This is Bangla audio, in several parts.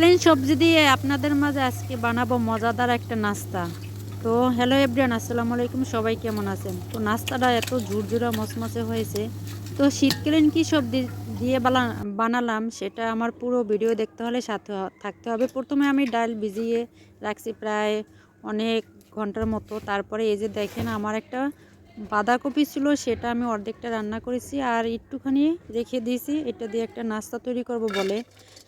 প্লেন সবজি দিয়ে আপনাদের মাঝে আজকে বানাবো মজাদার একটা নাস্তা। তো হ্যালো এভরিয়ান আসসালামু আলাইকুম, সবাই কেমন আছেন? তো নাস্তাটা এত ঝুরঝুরা মচমচে হয়েছে। তো শীতকালীন কী সবজি দিয়ে বানালাম সেটা আমার পুরো ভিডিও দেখতে হলে সাথে থাকতে হবে। প্রথমে আমি ডাল ভিজিয়ে রাখছি প্রায় অনেক ঘণ্টার মতো। তারপরে এই যে দেখেন আমার একটা বাঁধাকপি ছিল, সেটা আমি অর্ধেকটা রান্না করেছি আর একটুখানি রেখে দিয়েছি। এটা দিয়ে একটা নাস্তা তৈরি করব বলে।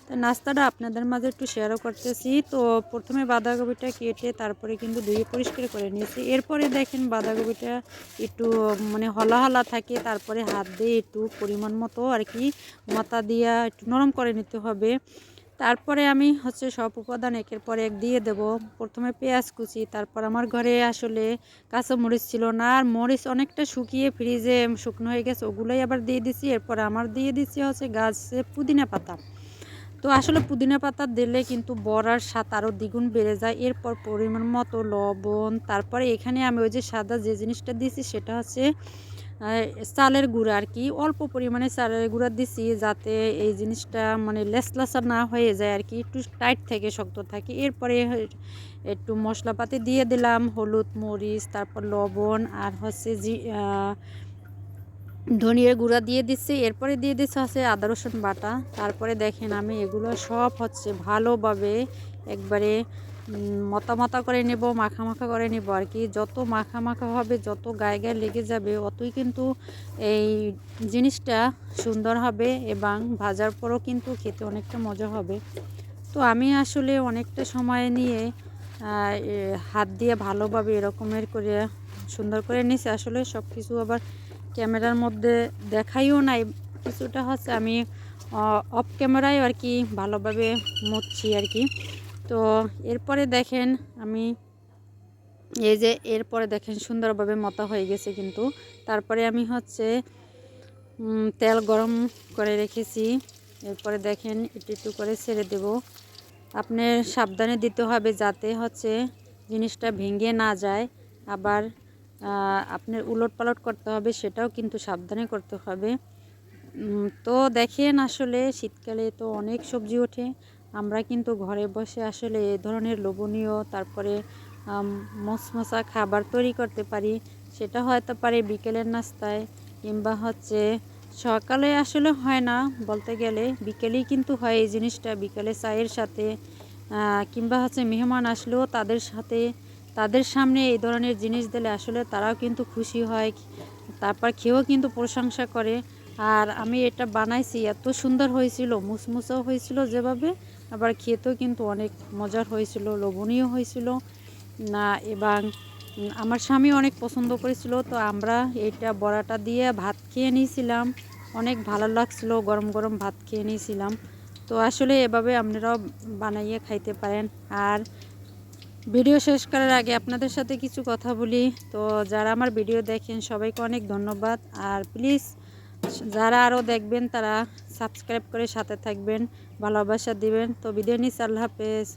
তো নাস্তাটা আপনাদের মাঝে একটু শেয়ারও করতেছি। তো প্রথমে বাঁধাকপিটা কেটে তারপরে কিন্তু ধুয়ে পরিষ্কার করে নিয়েছি। এরপরে দেখেন বাঁধাকপিটা একটু মানে হলা হলা থাকে, তারপরে হাত দিয়ে একটু পরিমাণ মতো আর কি মাথা দিয়া একটু নরম করে নিতে হবে। তারপরে আমি হচ্ছে সব উপাদান একের পর এক দিয়ে দেব। প্রথমে পেঁয়াজ কুচি, তারপর আমার ঘরে আসলে কাঁচা মরিচ ছিল না, আর মরিচ অনেকটা শুকিয়ে ফ্রিজে শুকনো হয়ে গেছে, ওগুলোই আবার দিয়ে দিছি। এরপর আমার দিয়ে দিচ্ছি হচ্ছে গাছে পুদিনা পাতা। তো আসলে পুদিনা পাতা দিলে কিন্তু বড়ার স্বাদ আরও দ্বিগুণ বেড়ে যায়। এরপর পরিমাণ মতো লবণ, তারপরে এখানে আমি ওই যে সাদা যে জিনিসটা দিয়েছি সেটা হচ্ছে চালের গুঁড়া আর কি। অল্প পরিমাণে চালের গুঁড়া দিছি যাতে এই জিনিসটা মানে লেসলাসা না হয়ে যায় আর কি, একটু টাইট থেকে শক্ত থাকে। এরপরে একটু মশলাপাতি দিয়ে দিলাম, হলুদ, মরিচ, তারপর লবণ আর হচ্ছে জি ধনিয়ার গুঁড়া দিয়ে দিচ্ছি এরপরে দিয়ে দিচ্ছে হচ্ছে আদা, রসুন বাটা। তারপরে দেখেন আমি এগুলো সব হচ্ছে ভালোভাবে একবারে মতা মতা করে নেব মাখা মাখা করে নেব আর কি। যত মাখা মাখা হবে, যত গায়ে গায়ে লেগে যাবে, অতই কিন্তু এই জিনিসটা সুন্দর হবে এবং ভাজার পরও কিন্তু খেতে অনেকটা মজা হবে। তো আমি আসলে অনেকটা সময় নিয়ে হাত দিয়ে ভালোভাবে এরকমের করে সুন্দর করে নিছি। আসলে সব কিছু আবার ক্যামেরার মধ্যে দেখাইও নাই। কিছুটা হচ্ছে আমি অফ ক্যামেরায় আর কি ভালোভাবে মুছছি আর কি। তো এরপরে দেখেন আমি এই যে এরপরে দেখেন সুন্দরভাবে মতা হয়ে গেছে কিন্তু। তারপরে আমি হচ্ছে তেল গরম করে রেখেছি। এরপরে দেখেন একটু একটু করে ছেড়ে দেব। আপনার সাবধানে দিতে হবে যাতে হচ্ছে জিনিসটা ভেঙে না যায়। আবার আপনার উলট পালট করতে হবে সেটাও কিন্তু সাবধানে করতে হবে। তো দেখেন আসলে শীতকালে তো অনেক সবজি ওঠে। আমরা কিন্তু ঘরে বসে আসলে এ ধরনের লোভনীয়, তারপরে মশমশা খাবার তৈরি করতে পারি। সেটা হয়তো পারে বিকেলের নাস্তায় কিংবা হচ্ছে সকালে আসলে হয় না বলতে গেলে। বিকেলেই কিন্তু হয় এই জিনিসটা, বিকেলে চায়ের সাথে কিংবা হচ্ছে মেহমান আসলেও তাদের সাথে, তাদের সামনে এই ধরনের জিনিস দিলে আসলে তারাও কিন্তু খুশি হয়, তারপর খেয়েও কিন্তু প্রশংসা করে। আর আমি এটা বানাইছি, এত সুন্দর হয়েছিল, মুসমুসাও হয়েছিল যেভাবে, আবার খেতেও কিন্তু অনেক মজার হয়েছিল, লোভনীয় হয়েছিল। না, এবং আমার স্বামী অনেক পছন্দ করেছিল, তো আমরা এটা বড়াটা দিয়ে ভাত খেয়ে নিয়েছিলাম। অনেক ভালো লাগছিল, গরম গরম ভাত খেয়ে নিয়েছিলাম। তো আসলে এভাবে আপনারাও বানাইয়ে খাইতে পারেন। আর ভিডিও শেষ করার আগে আপনাদের সাথে কিছু কথা বলি। তো যারা আমার ভিডিও দেখেন, সবাইকে অনেক ধন্যবাদ। আর প্লিজ যারা আরও দেখবেন, তারা সাবস্ক্রাইব করে সাথে থাকবেন, ভালোবাসা দিবেন। তো বিদায় নিচ্ছি, আল্লাহ হাফেজ।